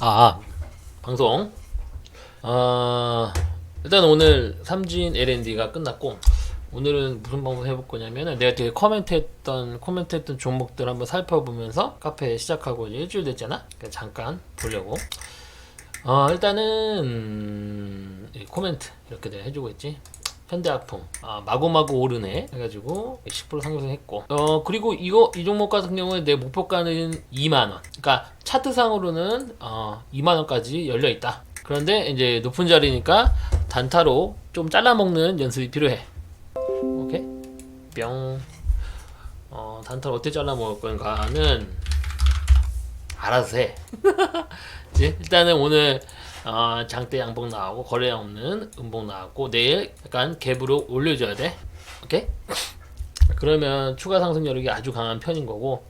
아 방송. 아 일단 오늘 삼진 L&D가 끝났고 오늘은 무슨 방송 해볼 거냐면은 내가 되게 코멘트했던 코멘트했던 종목들 한번 살펴보면서 카페 시작하고 이제 일주일 됐잖아? 그래서 잠깐 보려고. 어 일단은 이 코멘트 이렇게 내가 해주고 있지 현대약품 아, 마구마구 오르네 해가지고 10% 상승 했고. 어 그리고 이거 이 종목 같은 경우에 내 목표가는 2만 원. 그러니까 차트상으로는 어 2만 원까지 열려 있다. 그런데 이제 높은 자리니까 단타로 좀 잘라먹는 연습이 필요해. 오케이. 뿅. 어, 단타로 어떻게 잘라먹을 건가는 알아서 해. 이제 일단은 오늘 어, 장대 양봉 나오고 거래 없는 음봉 나왔고 내일 약간 갭으로 올려줘야 돼. 오케이? 그러면 추가 상승 여력이 아주 강한 편인 거고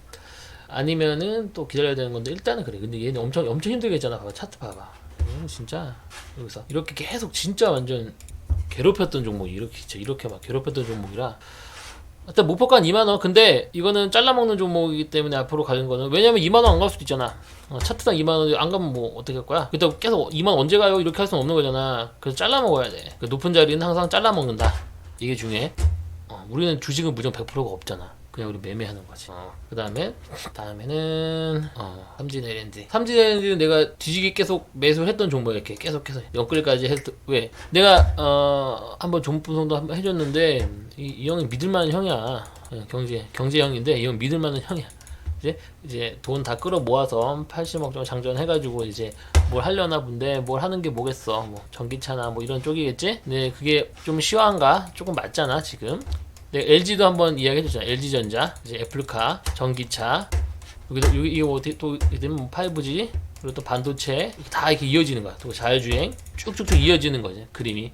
아니면은 또 기다려야 되는 건데 일단은 그래. 근데 얘는 엄청 엄청 힘들게 했잖아. 봐봐 차트 봐봐. 이거는 진짜. 여기서. 이렇게 계속 진짜 완전 괴롭혔던 종목이 이렇게 이렇게 막 괴롭혔던 종목이라 일단 목표가 2만 원. 근데 이거는 잘라먹는 종목이기 때문에 앞으로 가는 거는 왜냐면 2만 원 안 갈 수도 있잖아. 어, 차트당 2만 원 안 가면 뭐 어떻게 할 거야? 그때 계속 2만 원 언제 가요? 이렇게 할 수는 없는 거잖아. 그래서 잘라먹어야 돼. 그 높은 자리는 항상 잘라먹는다. 이게 중요해. 어, 우리는 주식은 무조건 100%가 없잖아. 그냥 우리 매매하는 거지. 어, 그 다음에 다음에는 어, 삼진 L&D. 삼진 L&D는 내가 뒤지게 계속 매수를 했던 종목이야. 이렇게 계속 계속 연끌까지 했. 왜? 내가 어 한번 종목 분석도 한번 해줬는데 이, 이 형이 믿을만한 형이야. 어, 경제 경제 형인데 이 형 믿을만한 형이야. 이제 이제 돈 다 끌어 모아서 80억 정도 장전해가지고 이제 뭘 하려나 본데 뭘 하는 게 뭐겠어 뭐 전기차나 뭐 이런 쪽이겠지? 네 그게 좀 시황가 조금 맞잖아 지금 네, LG도 한번 이야기해줬잖아 LG전자 이제 애플카 전기차. 여기도 여기 이거 어떻게 또 이들은 뭐 5G 그리고 또 반도체. 다 이렇게 이어지는 거야. 또 자율주행. 쭉쭉쭉 이어지는 거지 그림이.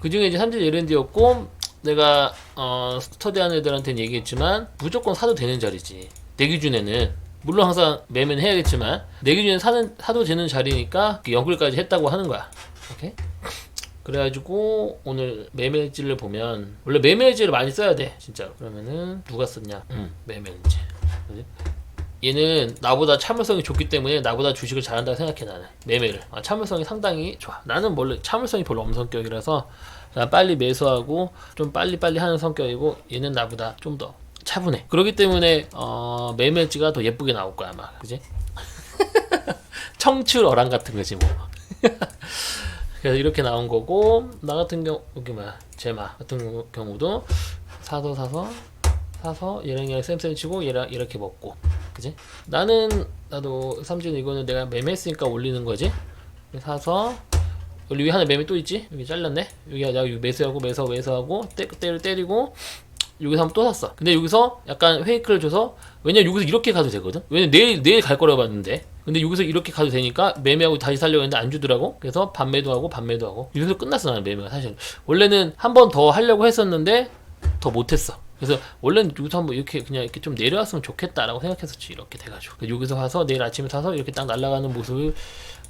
그 중에 이제 삼질 L&D였고 내가 어 스터디하는 애들한테는 얘기했지만 무조건 사도 되는 자리지. 내 기준에는. 물론 항상 매매는 해야겠지만 내 기준에 사는 사도 되는 자리니까 연끌까지 했다고 하는 거야. 오케이? 그래가지고 오늘 매매일지를 보면 원래 매매일지를 많이 써야 돼 진짜 그러면은 누가 썼냐? 음 매매일지. 그지? 얘는 나보다 참을성이 좋기 때문에 나보다 주식을 잘한다고 생각해 나는 매매를 아, 참을성이 상당히 좋아 나는 원래 참을성이 별로 없는 성격이라서 나 빨리 매수하고 좀 빨리빨리 하는 성격이고 얘는 나보다 좀 더 차분해 그렇기 때문에 어, 매매지가 더 예쁘게 나올 거야 아마 그지? 청출 어랑 같은 거지 뭐 그래서 이렇게 나온 거고 나 같은 경우 여기 뭐야 제마 같은 경우도 사서 사서 사서 얘랑 얘랑 쌤쌤 치고 얘랑 이렇게 먹고. 그지? 나는 나도 삼진 이거는 내가 매매했으니까 올리는 거지. 사서 여기 위에 하나 매매 또 있지? 여기 잘렸네? 여기 내가 매수하고 매수 매수하고 때, 때를 때리고 여기서 한번 또 샀어. 근데 여기서 약간 페이크를 줘서 왜냐면 여기서 이렇게 가도 되거든? 왜냐면 내일 내일 갈 거라고 봤는데 근데 여기서 이렇게 가도 되니까 매매하고 다시 살려고 했는데 안 주더라고? 그래서 반매도 하고 반매도 하고. 여기서 끝났어 나는 매매가 사실 원래는 한 번 더 하려고 했었는데 더 못했어. 그래서 원래는 여기서 한번 이렇게 그냥 이렇게 좀 내려왔으면 좋겠다라고 생각했었지 이렇게 돼가지고. 여기서 가서 내일 아침에 사서 이렇게 딱 날아가는 모습을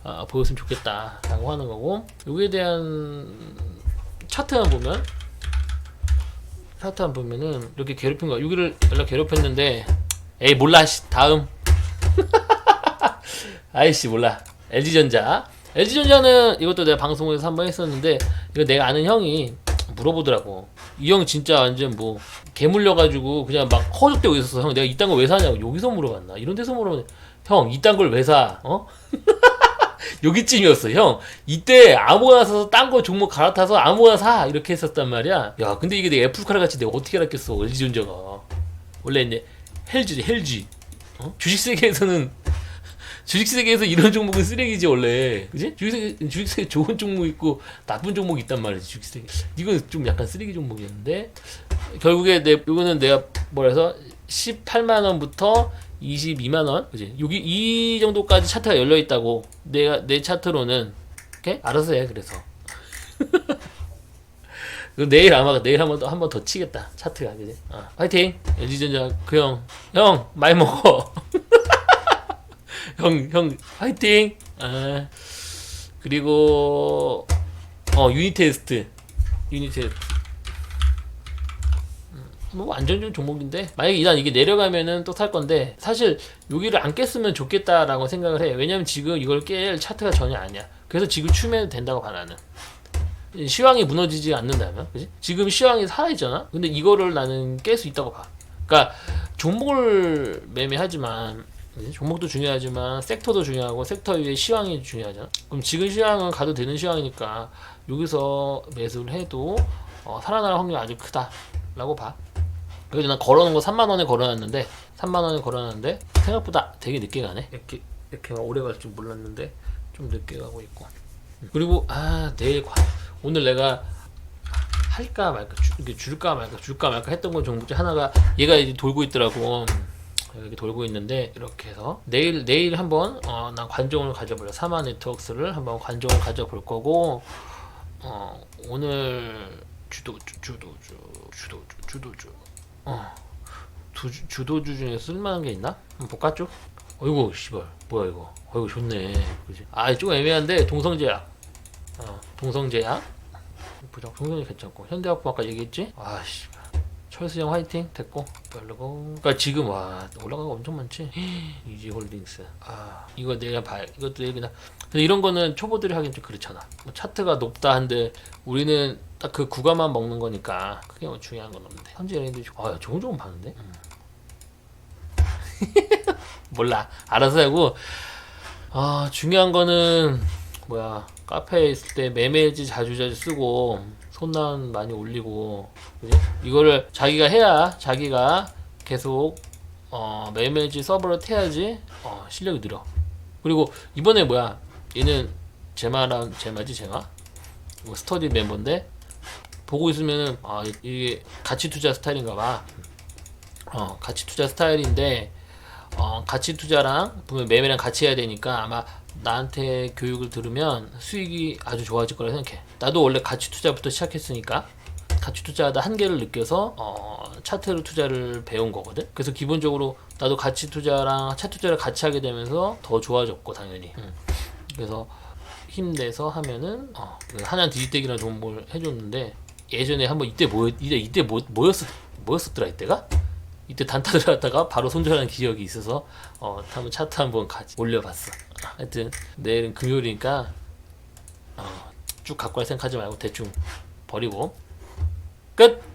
어, 보였으면 좋겠다라고 하는 거고. 여기에 대한 차트만 보면 차트 한 보면은 이렇게 괴롭힌 거 여기를 연락 괴롭혔는데 에이 몰라 씨 다음 아이씨 몰라. LG전자. LG전자는 이것도 내가 방송에서 한 번 했었는데 이거 내가 아는 형이 물어보더라고. 이 형 진짜 완전 뭐 개물려가지고 그냥 막 허죽대고 있었어. 형 내가 이딴 거왜 사냐고. 여기서 물어봤나? 이런 데서 물어보면 형 이딴 걸 왜 사? 어? 여기쯤이었어. 형 이때 아무거나 사서 딴 거 종목 갈아타서 아무거나 사! 이렇게 했었단 말이야. 야 근데 이게 내 애플카를 같이 내가 어떻게 알았겠어 LG전자가. 원래 이제 헬지 헬지. 어? 주식 세계에서는 주식 세계에서 이런 종목은 쓰레기지 원래. 그지? 주식 세계 주식 세계 좋은 종목 있고 나쁜 종목 있단 말이지 주식 세계. 이건 좀 약간 쓰레기 종목이었는데 결국에 내 이거는 내가 뭐라서 18만 원부터 22만 원? 그지? 여기 이 정도까지 차트가 열려 있다고 내가 내 차트로는. 오케이? 알아서 해 그래서. 내일 아마 내일 한번 더한번 더 치겠다 차트가. 그지? 어, 화이팅! LG전자 그 형형 형, 많이 먹어 형 형 화이팅! 아. 그리고 어 유니 테스트. 유니 테스트. 뭐 안정적인 종목인데? 만약에 일단 이게 내려가면은 또 살 건데 사실 여기를 안 깼으면 좋겠다라고 생각을 해. 왜냐면 지금 이걸 깰 차트가 전혀 아니야. 그래서 지금 추면 된다고 봐 나는. 시황이 무너지지 않는다면 그지? 지금 시황이 살아있잖아? 근데 이거를 나는 깰 수 있다고 봐. 그러니까 종목을 매매하지만? 종목도 중요하지만 섹터도 중요하고 섹터 위에 시황이 중요하잖아 그럼 지금 시황은 가도 되는 시황이니까 여기서 매수를 해도 어, 살아날 확률이 아주 크다라고 봐 그래서 난 걸어놓은 거 3만 원에 걸어놨는데 3만 원에 걸어놨는데 생각보다 되게 늦게 가네. 이렇게 이렇게 오래 갈 줄 몰랐는데 좀 늦게 가고 있고. 그리고 아 내일 관 오늘 내가 할까 말까 줄, 줄까 말까 줄까 말까 했던 건 종목 중 하나가 얘가 이제 돌고 있더라고. 이렇게 돌고 있는데 이렇게 해서 내일 내일 한번 어, 난 관종을 가져볼래. 사마 네트워크스를 한번 관종을 가져볼 거고 어, 오늘 주도주 주도주 주도주 주도주 어. 두, 주- 주도주 중에 쓸만한 게 있나? 한번 볼까 쭉? 어이구 씨발 뭐야 이거 어이구 좋네 그지 아 조금 애매한데 동성제약 어 동성제약 보자 동성제 괜찮고 현대학부 아까 얘기했지? 아 씨발 철수형 화이팅. 됐고. 별로고. 그러니까 지금 와 올라간 거 엄청 많지. 이지홀딩스. 아 이거 내가 봐. 이것도 내가 그냥. 근데 이런 거는 초보들이 하긴 좀 그렇잖아. 뭐 차트가 높다 한데 우리는 딱 그 구간만 먹는 거니까 크게 뭐 중요한 건 없는데. 현재 연예인들이 아 종종 봤는데? 음. 몰라. 알아서 하고. 아 중요한 거는 뭐야. 카페에 있을 때 매매지 자주 자주 쓰고 손난 많이 올리고 그지? 이거를 자기가 해야 자기가 계속 어, 매매지 서버를 태야지 어, 실력이 늘어 그리고 이번에 뭐야 얘는 제마랑 제마지 제마 뭐 스터디 멤버인데 보고 있으면은 아 이- 이게 가치 투자 스타일인가 봐. 어 가치 투자 스타일인데 어 가치 투자랑 보면 매매랑 같이 해야 되니까 아마 나한테 교육을 들으면 수익이 아주 좋아질 거라 생각해. 나도 원래 가치 투자부터 시작했으니까 가치 투자하다 한계를 느껴서 어, 차트를 투자를 배운 거거든. 그래서 기본적으로 나도 가치 투자랑 차트 투자를 같이 하게 되면서 더 좋아졌고 당연히. 음. 그래서 힘내서 하면은 어, 그 한양 디지텍이라는 종목을 해줬는데 예전에 한번 이때 뭐 이때 이때 뭐 뭐였었 뭐였었더라 이때가 이때 단타 들어갔다가 바로 손절한 기억이 있어서 어 한번 차트 한번 같이 올려봤어. 하여튼 내일은 금요일이니까 어, 쭉 갖고 갈 생각하지 말고 대충 버리고 끝.